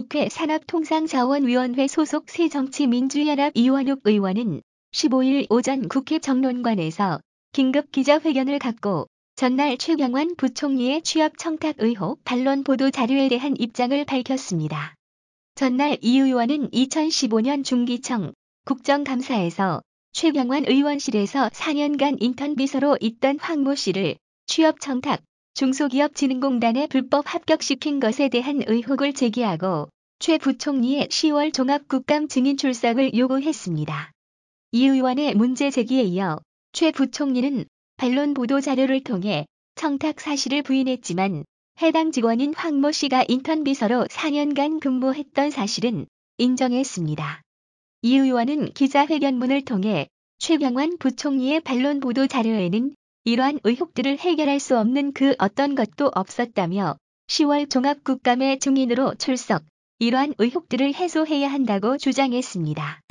국회 산업통상자원위원회 소속 새정치민주연합 이원욱 의원은 15일 오전 국회 정론관에서 긴급 기자회견을 갖고 전날 최경환 부총리의 취업 청탁 의혹 반론 보도 자료에 대한 입장을 밝혔습니다. 전날 이 의원은 2015년 중기청 국정감사에서 최경환 의원실에서 4년간 인턴 비서로 있던 황모 씨를 취업 청탁 중소기업진흥공단에 불법 합격시킨 것에 대한 의혹을 제기하고 최 부총리의 10월 종합국감 증인 출석을 요구했습니다. 이 의원의 문제 제기에 이어 최 부총리는 반론 보도 자료를 통해 청탁 사실을 부인했지만 해당 직원인 황모 씨가 인턴 비서로 4년간 근무했던 사실은 인정했습니다. 이 의원은 기자회견문을 통해 최경환 부총리의 반론 보도 자료에는 이러한 의혹들을 해결할 수 없는 그 어떤 것도 없었다며 10월 종합국감의 증인으로 출석, 이러한 의혹들을 해소해야 한다고 주장했습니다.